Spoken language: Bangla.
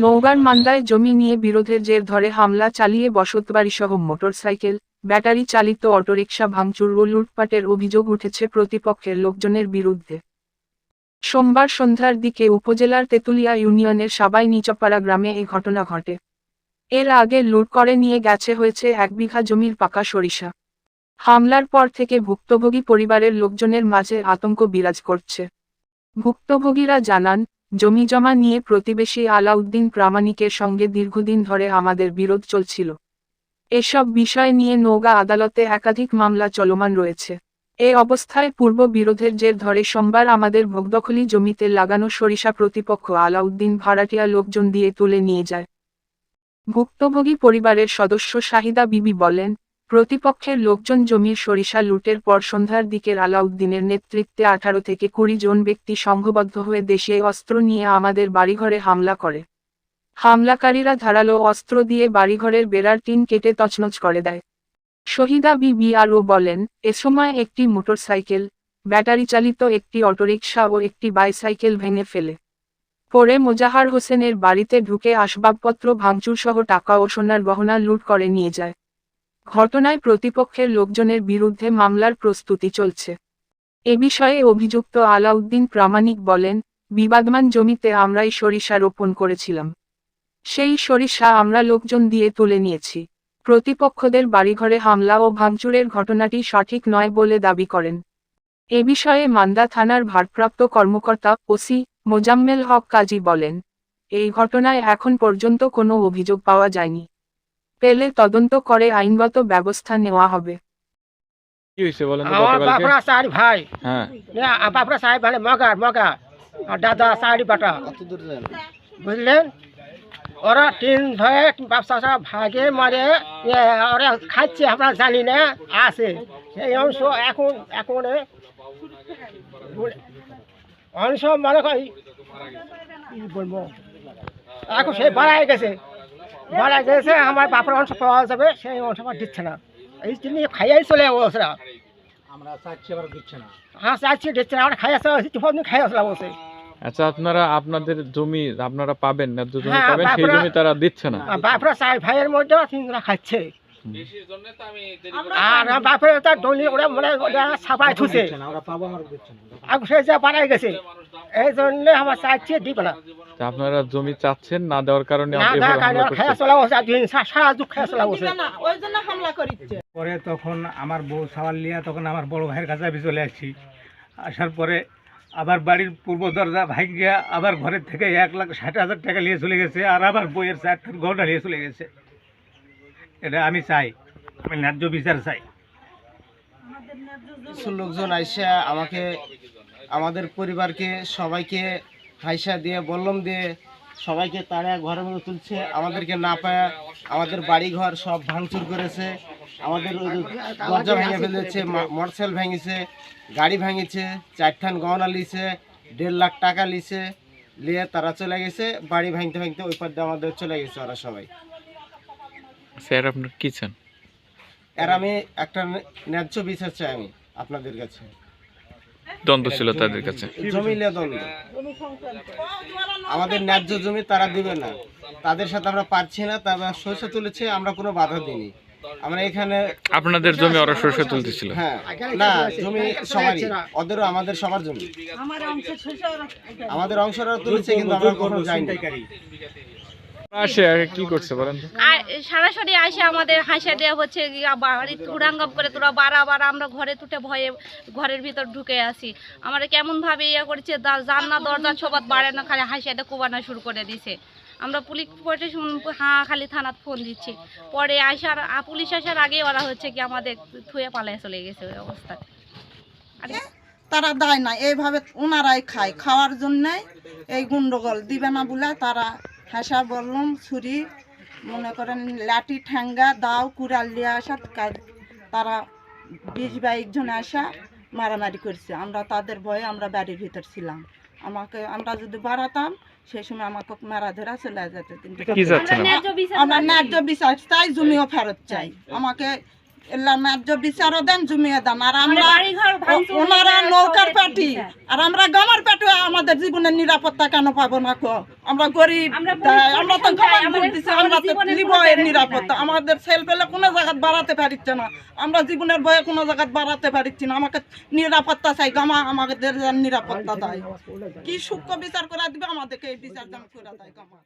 নওগাঁর মান্দায় জমি নিয়ে বিরোধের জের ধরে হামলা চালিয়ে বসতবাড়িসহ মোটরসাইকেল, ব্যাটারি চালিত অটোরিকশা ভাঙচুর ও লুটপাটের অভিযোগ উঠেছে প্রতিপক্ষের লোকজনের বিরুদ্ধে। সোমবার সন্ধ্যার দিকে উপজেলার তেঁতুলিয়া ইউনিয়নের সাবাই নিচপাড়া গ্রামে এই ঘটনা ঘটে। এর আগে লুট করে নিয়ে গেছে হয়েছে এক বিঘা জমির পাকা সরিষা। হামলার পর থেকে ভুক্তভোগী পরিবারের লোকজনের মাঝে আতঙ্ক বিরাজ করছে। ভুক্তভোগীরা জানান জমি জমা নিয়ে প্রতিবেশী আলাউদ্দিন প্রামাণিকের সঙ্গে দীর্ঘদিন ধরে আমাদের বিরোধ চলছিল। এসব বিষয় নিয়ে নৌগা আদালতে একাধিক মামলা চলমান রয়েছে। এ অবস্থায় পূর্ব বিরোধের জের ধরে সোমবার আমাদের ভোগদখলি জমিতে লাগানো সরিষা প্রতিপক্ষ আলাউদ্দিন ভাড়াটিয়া লোকজন দিয়ে তুলে নিয়ে যায়। ভুক্তভোগী পরিবারের সদস্য শাহিদা বিবি বলেন প্রতিপক্ষের লোকজন জমির সরিষা লুটের পর সন্ধ্যার দিকের আলাউদ্দিনের নেতৃত্বে আঠারো থেকে কুড়ি জন ব্যক্তি সংঘবদ্ধ হয়ে দেশে অস্ত্র নিয়ে আমাদের বাড়িঘরে হামলা করে। হামলাকারীরা ধারালো অস্ত্র দিয়ে বাড়িঘরের বেড়ার টিন কেটে তছনছ করে দেয়। শহীদা বিবি আরও বলেন, এ সময় একটি মোটরসাইকেল, ব্যাটারি চালিত একটি অটোরিকশা ও একটি বাইসাইকেল ভেঙে ফেলে। পরে মোজাহার হোসেনের বাড়িতে ঢুকে আসবাবপত্র, ভাঙচুরসহ টাকা ও সোনার গহনা লুট করে নিয়ে যায়। ঘটনায় প্রতিপক্ষের লোকজনের বিরুদ্ধে মামলার প্রস্তুতি চলছে। এ বিষয়ে অভিযুক্ত আলাউদ্দিন প্রামাণিক বলেন, বিবাদমান জমিতে আমরাই সরিষা রোপণ করেছিলাম। সেই সরিষা আমরা লোকজন দিয়ে তুলে নিয়েছি। প্রতিপক্ষদের বাড়িঘরে হামলা ও ভাঙচুরের ঘটনাটি সঠিক নয় বলে দাবি করেন। এ বিষয়ে মান্দা থানার ভারপ্রাপ্ত কর্মকর্তা ওসি মোজাম্মেল হক কাজী বলেন, এই ঘটনায় এখন পর্যন্ত কোনো অভিযোগ পাওয়া যায়নি। পেলে তদন্ত করে আইনগত ব্যবস্থা নেওয়া হবে। কি হয়েছে বলেন তো আমার গতকালকে? বাপরা চার ভাই। হ্যাঁ। না, বাপরা চার ভাই মগার মগা। আর দাদা চারি বাটা। বুঝলেন? ওরা তিন ভাই বাপ চাষা ভাগে মারে এ, ওরা খাচ্ছে আমরা জানি না আছে। সেই অংশ এখন এখন এ, বলে- অংশ মনে করি কি বলব? এখন সে বাড়ায় গেছে। বাড়ায় গেছে আমার বাপের অংশ পাওয়া যাবে সেই অংশ আমার দিচ্ছে না। এই জন্য খাইয়াই চলে হ্যাঁ চাচ্ছি দিচ্ছে না। আমরা খাই আসা টিফন খাই আসলাম বসে আচ্ছা আপনারা আপনাদের জমি আপনারা পাবেন না জমি হ্যাঁ, পাবেন সেই জমি তারা দিচ্ছে না। বাপরা চার ভাইয়ের মধ্যে তিনজনা খাচ্ছে। আর আমার বাপের তার দলি ওরা মানে ছাপায় থুছে আর সে যা বাড়াই গেছে। এই জন্য আমার চাচ্ছি দিব না। আপনারা জমি চাচ্ছেন না দেওয়ার কারণে পরে তখন আমার বউ সাওয়াল লিয়া তখন আমার বড় ভাইয়ের কাছে আমি চলে আসছি। আসার পরে আবার বাড়ির পূর্ব দরজা ভাঙ্গিয়া আবার ঘরের থেকে এক লাখ ষাট হাজার টাকা নিয়ে চলে গেছে আর আবার বইয়ের চারটার ঘণ্টা নিয়ে চলে গেছে। এটা আমি চাই আমি ন্যায্য বিচার চাই। কিছু লোকজন আইসা আমাকে আমাদের পরিবারকে সবাইকে হাইসা দিয়ে বললম দিয়ে সবাইকে তারা ঘরের মধ্যে তুলছে। আমাদেরকে না পায়া আমাদের বাড়ি ঘর সব ভাঙচুর করেছে। আমাদের দরজা ভেঙে ফেলেছে মোটরসাইকেল ভেঙেছে গাড়ি ভেঙেছে চারখান গহনা লিছে দেড় লাখ টাকা লিছে নিয়ে তারা চলে গেছে। বাড়ি ভাঙতে ভাঙতে ওই পার দিয়ে আমাদের চলে গেছে ওরা সবাই। স্যার আপনার কি চান? আর আমি একটা ন্যায্য বিচার চাই আমি আপনাদের কাছে। দ্বন্দ্ব ছিল তাদের কাছে। দ্বন্দ্ব। আমাদের ন্যায্য জমি তারা দিবে না। তাদের সাথে আমরা পারছি না তারা সরষে তুলেছে আমরা কোনো বাধা দিইনি। আমরা এখানে আপনাদের জমি ওরা সরষে তুলতেছিল। হ্যাঁ না জমি সবারই। ওদেরও আমাদের সবার জমি। আমাদের অংশটা তুলেছে কিন্তু আমরা কখনো যাইনি। আসে কি করছে বলেন আর সরাসরি আসে আমাদের হাসা দেওয়া হচ্ছে বাড়ি করে তোরা আমরা ঘরে তুটে ভয়ে ঘরের ভিতর ঢুকে আসি আমরা কেমনভাবে ইয়ে করেছে দা- দরজা ছোবাত বাড়ে না খালি হাসিয়াটা কোবানো শুরু করে দিছে। আমরা পুলিশ প্রশাসন হাঁ খালি থানাত ফোন দিচ্ছি। পরে আসার পুলিশ আসার আগে ওরা হচ্ছে কি আমাদের থুয়ে পালায় চলে গেছে ওই অবস্থা। আর। তারা দেয় না এইভাবে ওনারাই খায়। খাওয়ার জন্যে এই গুন্ডগোল দিবে না বলে তারা হাসা বললাম ছুরি মনে করেন লাঠি ঠ্যাঙ্গা দাও কুড়াল দিয়ে আসা তারা বিশ বাইশ জন আসা মারামারি করছে। আমরা তাদের ভয়ে আমরা বাড়ির ভিতর ছিলাম। আমাকে আমরা যদি বাড়াতাম সেই সময় আমাকে মারা ধরা চলে যেত। কিন্তু আমরা ন্যায্য বিচার চাই। জমিও ফেরত চাই। আমাকে এলা ন্যায্য বিচারও দেন জমিয়ে দেন। আর আমরা ওনারা নৌকার পার্টি। আর আমরা গামার পার্টি আমাদের জীবনের নিরাপত্তা কেন পাবো না কো? আমরা গরিব আমরা তো আমরা তো নিব এর নিরাপত্তা। আমাদের সেল পেলে কোনো জায়গায় বাড়াতে পারিচ্ছে না। আমরা জীবনের ভয়ে কোনো জায়গায় বাড়াতে পারিচ্ছি না। আমাকে নিরাপত্তা চাই গামা আমাদের নিরাপত্তা দেয় কি সূক্ষ্ম বিচার করা দিবে আমাদেরকে এই বিচার করে দেয় গামা।